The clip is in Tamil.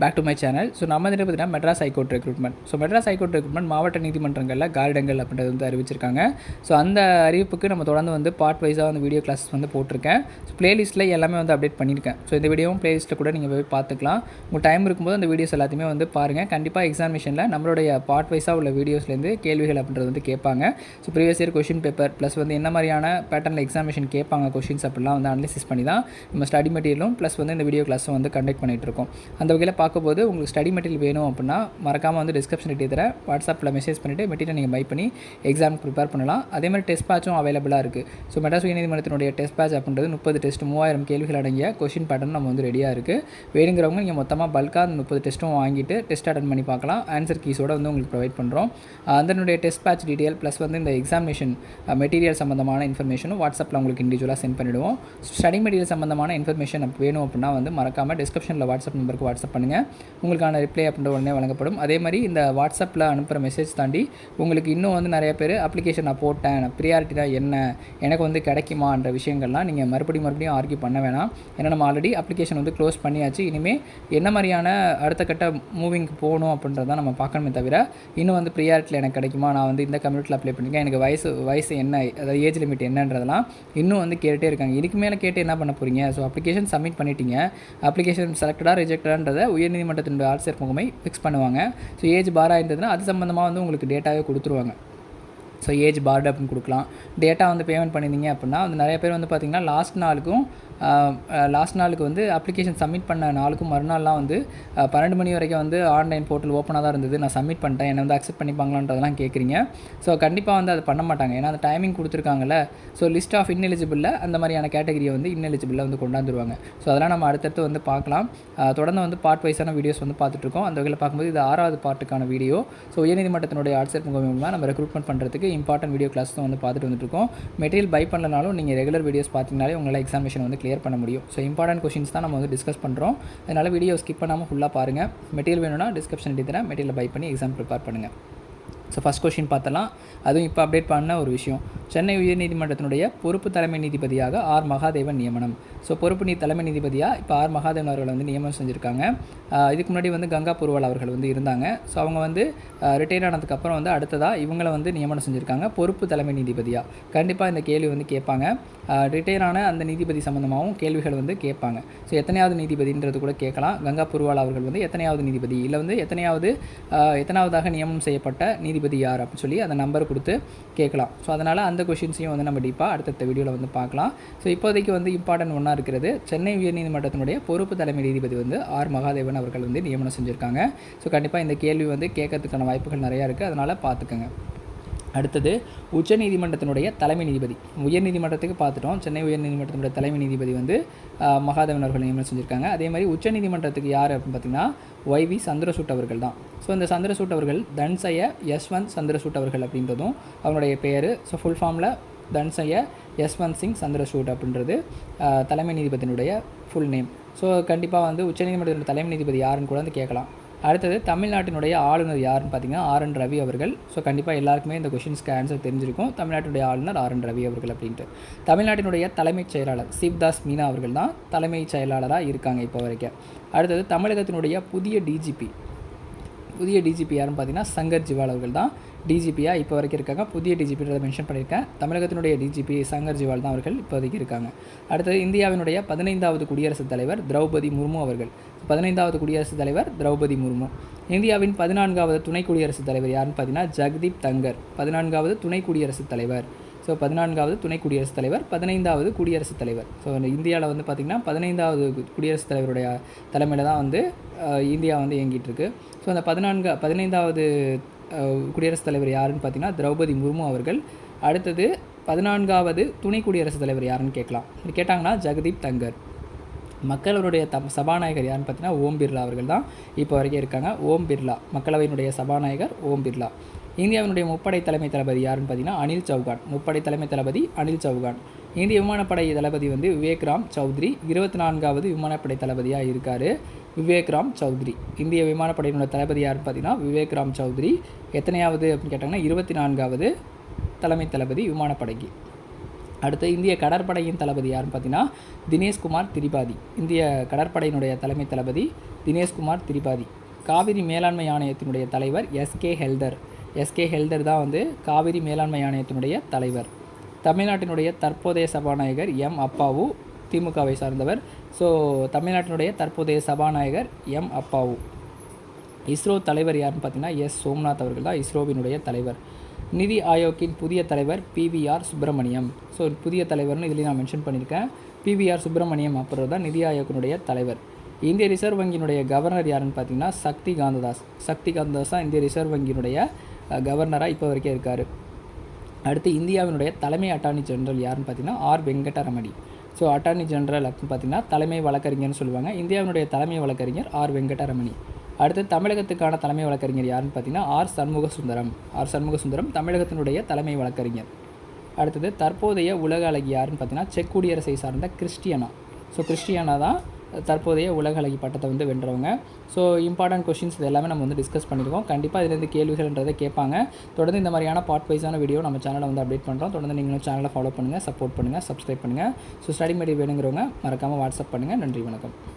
Back to my channel so நம்ம இதில் பார்த்தீங்கன்னா Madras high court recruitment so Madras high court recruitment மாவட்ட நீதிமன்றங்களில் கார்டங்கள் அப்படின்றது வந்து அறிவிச்சிருக்காங்க. ஸோ அந்த அறிவிப்புக்கு நம்ம தொடர்ந்து வந்து பார்ட் வைஸாக வந்து வீடியோ கிளாஸஸ் வந்து போட்டிருக்கேன். ஸோ ப்ளேலிஸ்ட்டில் எல்லாமே வந்து அப்டேட் பண்ணியிருக்கேன். ஸோ இந்த வீடியோவும் ப்ளேலிஸ்ட்டில் கூட நீங்கள் போய் பார்த்துக்கலாம். உங்கள் டைம் இருக்கும்போது அந்த வீடியோஸ் எல்லாத்தையுமே வந்து பாருங்கள் கண்டிப்பாக எக்ஸாமினேஷனில் நம்மளுடைய பார்ட் வைஸாக உள்ள வீடியோஸ்லேருந்து கேள்விகள் அப்படின்றது வந்து கேட்பாங்க. So previous year question paper plus வந்து என்ன மாதிரியான பேட்டர்னில் எக்ஸாமினேஷன் கேட்பாங்க கொஷின்ஸ் அப்படிலாம் வந்து அனலிசிஸ் பண்ணி தான் நம்ம ஸ்டடி மெட்டீரியலும் ப்ளஸ் வந்து இந்த வீடியோ கிளாஸும் வந்து கண்டக்ட் பண்ணிகிட்டு இருக்கோம். அந்த வகையில் பார்க்கும்போது உங்களுக்கு ஸ்டடி மெட்டீரியல் வேணும் அப்படின்னா மறக்காமல் வந்து டிஸ்கிரிப்ஷன் டீட்டெயில் தர வாட்ஸ்அப்பில் மெசேஜ் பண்ணிவிட்டு மெட்டீரியல் நீங்கள் பை பண்ணி எக்ஸாமுக்கு ப்ரிப்பேர் பண்ணலாம். அதே மாதிரி டெஸ்ட் பேட்சும் அவைலபிளாக இருக்குது ஸோ மெட்ராஸ் உயர்நீதிமன்றத்தினுடைய டெஸ்ட் பேட்ச் அப்படின்றது முப்பது டெஸ்ட் மூவாயிரம் கேள்விகள் அடங்கிய கொஷின் பேட்டர்ன் நம்ம வந்து ரெடியாக இருக்குது வேணுங்கிறவங்க நீங்கள் மொத்தமாக பல்காக அந்த முப்பது டெஸ்ட்டும் வாங்கிட்டு டெஸ்ட் அட்டன் பண்ணி பார்க்கலாம். ஆன்சர் கீஸோட வந்து உங்களுக்கு ப்ரொவைட் பண்ணுறோம் அதனுடைய டெஸ்ட் பேட்ச் டீட்டெயில் ப்ளஸ் வந்து இந்த எக்ஸாமினேஷன் மெட்டீரியல் சம்மந்தமான இன்ஃபர்மேஷனும் வாட்ஸ்அப்பில் உங்களுக்கு இண்டிவிஜுவலாக சென்ட் பண்ணிவிடுவோம் ஸ்டடி மெட்டீரியல் சம்மந்தமான இன்ஃபர்மேஷன் வேணும் அப்படின்னா வந்து மறக்காமல் டிஸ்கிரிப்ஷனில் வாட்ஸ்அப் நம்பருக்கு வாட்ஸ்அப் பண்ணுங்கள் உங்களுக்கான ரிப்ளை அப்படின்ற உடனே வழங்கப்படும். அதே மாதிரி இந்த வாட்ஸ்அப்பில் அனுப்புகிற மெசேஜ் தாண்டி உங்களுக்கு இன்னும் வந்து நிறைய பேர் அப்ளிகேஷன் நான் போட்டேன் ப்ரியாரிட்டி தான் என்ன எனக்கு வந்து கிடைக்குமான்ற விஷயங்கள்லாம் நீங்கள் மறுபடியும் மறுபடியும் ஆர்கியூ பண்ண வேணாம். ஏன்னா நம்ம ஆல்ரெடி அப்ளிகேஷன் வந்து க்ளோஸ் பண்ணியாச்சு. இனிமேல் என்ன மாதிரியான அடுத்த கட்ட மூவிங்க்கு போகணும் அப்படின்றத நம்ம பார்க்கணுமே தவிர இன்னும் வந்து ப்ரியாரிட்டியில் எனக்கு கிடைக்குமா? நான் வந்து இந்த கம்யூனிட்டியில் அப்ளை பண்ணியிருக்கேன் எனக்கு வயசு வயசு என்ன அதாவது ஏஜ் லிமிட் என்னன்றதெல்லாம் இன்னும் வந்து கேட்டுகிட்டே இருக்காங்க. இதுக்கு மேலே கேட்டு என்ன பண்ண போகிறீங்க ஸோ அப்ளிகேஷன் சப்மிட் பண்ணிட்டீங்க. அப்ளிகேஷன் செலக்டடாக ரிஜெக்டடான்றதை உயர்நீதிமன்றத்தினுடைய ஆட்சியர் முகமை ஃபிக்ஸ் பண்ணுவாங்க. ஸோ ஏஜ் பாராக இருந்ததுன்னா அது சம்மந்தமாக வந்து உங்களுக்கு டேட்டாவே கொடுத்துருவாங்க. ஸோ ஏஜ் பார்டு அப்படின்னு கொடுக்கலாம். டேட்டா வந்து பேமெண்ட் பண்ணியிருந்தீங்க அப்படின்னா வந்து நிறைய பேர் வந்து பார்த்திங்கன்னா லாஸ்ட் நாளுக்கும் லாஸ்ட் நாளுக்கு வந்து அப்ளிகேஷன் சப்மிட் பண்ண நாளுக்கும் மறுநாள்லாம் வந்து பன்னெண்டு மணி வரைக்கும் வந்து ஆன்லைன் போர்ட்டல் ஓப்பனாக தான் இருந்தது. நான் சப்மிட் பண்ணிட்டேன். என்னை வந்து அக்செப்ட் பண்ணிப்பாங்களான்றதெல்லாம் கேட்குறீங்க ஸோ கண்டிப்பாக வந்து அதை பண்ண மாட்டாங்க. ஏன்னா அந்த டைமிங் கொடுத்துருக்காங்கல்ல. ஸோ லிஸ்ட் ஆஃப் இன்எலிஜிபிளில் அந்த மாதிரியான கேட்டகரியை வந்து இன்எலிஜிபிளில் வந்து கொண்டாந்துருவாங்க. ஸோ அதெல்லாம் நம்ம அடுத்தடுத்து வந்து பார்க்கலாம். தொடர்ந்து வந்து பார்ட் வைஸான வீடியோஸ் வந்து பார்த்துட்ருக்கோம். அந்த வகையில் பார்க்கும்போது இது ஆறாவது பார்ட்டுக்கான வீடியோ ஸோ உயர்நீதிமன்றத்தினுடைய ஆட்சியர் முகம் மூலமாக நம்ம ரெக்ரூட்மெண்ட் பண்ணுறதுக்கு இம்பார்ட்டன்ட் வீடியோ கிளாஸ் தான் வந்து பார்த்துட்டு வந்துட்டுருக்கோம் மெட்டீரியல் பை பண்ணலனாலும் நீங்கள் ரெகுலர் வீடியோஸ் பார்த்தீங்கனாலே உங்களால் எக்ஸாமினேஷன் வந்து கிளியர் பண்ண முடியும். ஸோ இம்பார்ட்டன்ட் கொஷின்ஸ் தான் நம்ம வந்து டிஸ்கஸ் பண்ணுறோம் அதனால் வீடியோ ஸ்கிப் பண்ணாமல் ஃபுல்லாக பாருங்கள் மெட்டீரியல் வேணும்னா டிஸ்கிரிப்ஷன் எடுத்துகிறேன் மெட்டீரியல் பை பண்ணி எக்ஸாம் ப்ரிப்பேர் பண்ணுங்கள் ஸோ ஃபஸ்ட் கொஷின் பார்த்தலாம் அதுவும் இப்போ அப்டேட் பண்ண ஒரு விஷயம். சென்னை உயர்நீதிமன்றத்தினுடைய பொறுப்பு தலைமை நீதிபதியாக ஆர். மகாதேவன் நியமனம். ஸோ பொறுப்பு நீ தலைமை நீதிபதியாக இப்போ ஆர். மகாதேவன் அவர்கள் வந்து நியமனம் செஞ்சுருக்காங்க. இதுக்கு முன்னாடி வந்து கங்கா பூர்வால் அவர்கள் வந்து இருந்தாங்க. ஸோ அவங்க வந்து ரிட்டையர் ஆனதுக்கப்புறம் வந்து அடுத்ததாக இவங்களை வந்து நியமனம் செஞ்சுருக்காங்க. பொறுப்பு தலைமை நீதிபதியாக கண்டிப்பாக இந்த கேள்வி வந்து கேட்பாங்க. ரிட்டையர் ஆன அந்த நீதிபதி சம்மந்தமாகவும் கேள்விகள் வந்து கேட்பாங்க. ஸோ எத்தனையாவது நீதிபதின்றது கூட கேட்கலாம். கங்கா பூர்வால் அவர்கள் வந்து எத்தனையாவது நீதிபதி? இல்லை வந்து எத்தனையாவது எத்தனாவதாக நியமனம் செய்யப்பட்ட நீதிபதி யார்? அப்படின்னு சொல்லி அந்த நம்பர் கொடுத்து கேட்கலாம். ஸோ அதனால் அந்த கொஷின்ஸையும் வந்து நம்ம டீப்பாக அடுத்தடுத்த வீடியோவில் வந்து பார்க்கலாம். ஸோ இப்போதைக்கு வந்து இம்பார்ட்டன்ட் ஒன்றா இருக்கிறது சென்னை உயர்நீதிமன்றத்தினுடைய பொறுப்பு தலைமை நீதிபதி வந்து ஆர். மகாதேவன் அவர்கள் வந்து நியமனம் செஞ்சுருக்காங்க. ஸோ கண்டிப்பாக இந்த கேள்வி வந்து கேட்கறதுக்கான வாய்ப்புகள் நிறையா இருக்குது அதனால் பார்த்துக்கோங்க. அடுத்தது உச்சநீதிமன்றத்தினுடைய தலைமை நீதிபதி. உயர்நீதிமன்றத்துக்கு பார்த்துட்டோம். சென்னை உயர்நீதிமன்றத்தினுடைய தலைமை நீதிபதி வந்து மகாதேவன் அவர்கள் நியமனம் செஞ்சுருக்காங்க. அதே மாதிரி உச்சநீதிமன்றத்துக்கு யார் அப்படின்னு பார்த்தீங்கன்னா ஒய் வி சந்திரசூட் அவர்கள் தான். ஸோ இந்த சந்திரசூட் அவர்கள் தன்சைய யஸ்வந்த் சந்திரசூட் அவர்கள் அப்படின்றதும் அவனுடைய பெயர் ஸோ ஃபுல் ஃபார்மில் தன்சைய யஸ்வந்த் சிங் சந்திரசூட் அப்படின்றது தலைமை நீதிபதியினுடைய ஃபுல் நேம் ஸோ கண்டிப்பாக வந்து உச்சநீதிமன்றத்தினுடைய தலைமை நீதிபதி யாருன்னு கூட வந்து கேட்கலாம். அடுத்தது தமிழ்நாட்டினுடைய ஆளுநர் யாருன்னு பார்த்தீங்கன்னா ஆர் என் ரவி அவர்கள். ஸோ கண்டிப்பாக எல்லாருக்குமே இந்த கொஷின்ஸ்க்கு ஆன்சர் தெரிஞ்சிருக்கும். தமிழ்நாட்டினுடைய ஆளுநர் ஆர் என் ரவி அவர்கள் அப்படின்ட்டு. தமிழ்நாட்டினுடைய தலைமைச் செயலாளர் சிவ்தாஸ் மீனா அவர்கள் தான் தலைமைச் செயலாளராக இருக்காங்க இப்போ வரைக்கும். அடுத்தது தமிழகத்தினுடைய புதிய டிஜிபி புதிய டிஜிபி யாருன்னு பார்த்தீங்கன்னா சங்கர் ஜிவால் அவர்கள் தான் டிஜிபியாக இப்போ வரைக்கும் இருக்காங்க. புதிய டிஜிபின்றதை மென்ஷன் பண்ணியிருக்கேன். தமிழகத்தினுடைய டிஜிபி சங்கர் ஜிவால் தான் அவர்கள் இப்போதைக்கு இருக்காங்க. அடுத்தது இந்தியாவினுடைய பதினைந்தாவது குடியரசுத் தலைவர் திரௌபதி முர்மு அவர்கள். பதினைந்தாவது குடியரசுத் தலைவர் திரௌபதி முர்மு. இந்தியாவின் பதினான்காவது துணை குடியரசுத் தலைவர் யாருன்னு பார்த்தீங்கன்னா ஜெகதீப் தங்கர். பதினான்காவது துணை குடியரசுத் தலைவர். ஸோ பதினான்காவது துணை குடியரசுத் தலைவர் பதினைந்தாவது குடியரசுத் தலைவர். ஸோ இந்தியாவில் வந்து பார்த்திங்கன்னா பதினைந்தாவது குடியரசுத் தலைவருடைய தலைமையில் தான் வந்து இந்தியா வந்து இயங்கிட்டு இருக்கு. ஸோ அந்த பதினான்கு பதினைந்தாவது குடியரசுத் தலைவர் யாருன்னு பார்த்தீங்கன்னா திரௌபதி முர்மு அவர்கள். அடுத்தது பதினான்காவது துணை குடியரசுத் தலைவர் யாருன்னு கேட்கலாம். கேட்டாங்கன்னா ஜெகதீப் தங்கர். மக்களவருடைய த சபாநாயகர் யாருன்னு பார்த்தீங்கன்னா ஓம் பிர்லா அவர்கள் தான் இப்போ வரைக்கும் இருக்காங்க. ஓம் பிர்லா மக்களவையினுடைய சபாநாயகர் ஓம் பிர்லா. இந்தியாவினுடைய முப்படை தலைமை தளபதி யாருன்னு பார்த்தீங்கன்னா அனில் சௌகான். முப்படை தலைமை தளபதி அனில் சௌகான். இந்திய விமானப்படை தளபதி வந்து விவேக் ராம் சௌத்ரி. இருபத்தி நான்காவது விமானப்படை தளபதியாக இருக்கார் விவேக் ராம் சௌத்ரி. இந்திய விமானப்படையினோட தளபதி யாருன்னு பார்த்தீங்கன்னா விவேக் ராம் சௌத்ரி. எத்தனையாவது அப்படின்னு கேட்டாங்கன்னா இருபத்தி நான்காவது தலைமை தளபதி விமானப்படைக்கு. அடுத்து இந்திய கடற்படையின் தளபதி யாருன்னு பார்த்தீங்கன்னா தினேஷ்குமார் திரிபாதி. இந்திய கடற்படையினுடைய தலைமை தளபதி தினேஷ்குமார் திரிபாதி. காவிரி மேலாண்மை ஆணையத்தினுடைய தலைவர் எஸ்கே ஹெல்தர். எஸ்கே ஹெல்தர் தான் வந்து காவிரி மேலாண்மை ஆணையத்தினுடைய தலைவர். தமிழ்நாட்டினுடைய தற்போதைய சபாநாயகர் எம் அப்பாவு திமுகவை சார்ந்தவர். ஸோ தமிழ்நாட்டினுடைய தற்போதைய சபாநாயகர் எம் அப்பாவு. இஸ்ரோ தலைவர் யாருன்னு பார்த்தீங்கன்னா எஸ். சோம்நாத் அவர்கள் தான் இஸ்ரோவினுடைய தலைவர். நிதி ஆயோக்கின் புதிய தலைவர் பிவிஆர் சுப்பிரமணியம். ஸோ புதிய தலைவர்னு இதுலேயும் நான் மென்ஷன் பண்ணியிருக்கேன். பிவிஆர் சுப்பிரமணியம் அப்புறம் தான் நிதி ஆயோக்கினுடைய தலைவர். இந்திய ரிசர்வ் வங்கியினுடைய கவர்னர் யாருன்னு பார்த்தீங்கன்னா சக்தி காந்ததாஸ். சக்தி காந்ததாஸ் தான் இந்திய ரிசர்வ் வங்கியினுடைய கவர்னராக இப்போ வரைக்கும் இருக்கார். அடுத்து இந்தியாவினுடைய தலைமை அட்டார்னி ஜெனரல் யாருன்னு பார்த்தீங்கன்னா R. Venkataramani. So attorney general அப்படின்னு பார்த்தீங்கன்னா தலைமை வழக்கறிஞர்னு சொல்லுவாங்க. இந்தியாவினுடைய தலைமை வழக்கறிஞர் ஆர். வெங்கடரமணி. அடுத்து தமிழகத்துக்கான தலைமை வழக்கறிஞர் யாருன்னு பார்த்தீங்கன்னா ஆர் சண்முக சுந்தரம் ஆர் சண்முக சுந்தரம் தமிழகத்தினுடைய தலைமை வழக்கறிஞர். அடுத்தது தற்போதைய உலக அழகி யாருன்னு பார்த்தீங்கன்னா செக் குடியரசை சார்ந்த கிறிஸ்டியனா. ஸோ கிறிஸ்டியானா தான் தற்போதைய உலக அழகி பட்டத்தை வந்து வென்றவங்க. ஸோ இம்பார்ட்டன்ட் கொஷின்ஸ் இது எல்லாமே நம்ம வந்து டிஸ்கஸ் பண்ணியிருக்கோம் கண்டிப்பாக இதுலேருந்து கேள்விகள்ன்றதை கேட்பாங்க. தொடர்ந்து இந்த மாதிரியான பார்ட் வைஸான வீடியோ நம்ம சேனலை வந்து அப்டேட் பண்ணுறோம் தொடர்ந்து நீங்களும் சேனலை ஃபாலோ பண்ணுங்கள் சப்போர்ட் பண்ணுங்கள் சப்ஸ்கிரைப் பண்ணுங்கள் ஸோ ஸ்டடி மீடியா வேணுங்கிறவங்க மறக்காமல் வாட்ஸ்அப் பண்ணுங்கள் நன்றி வணக்கம்.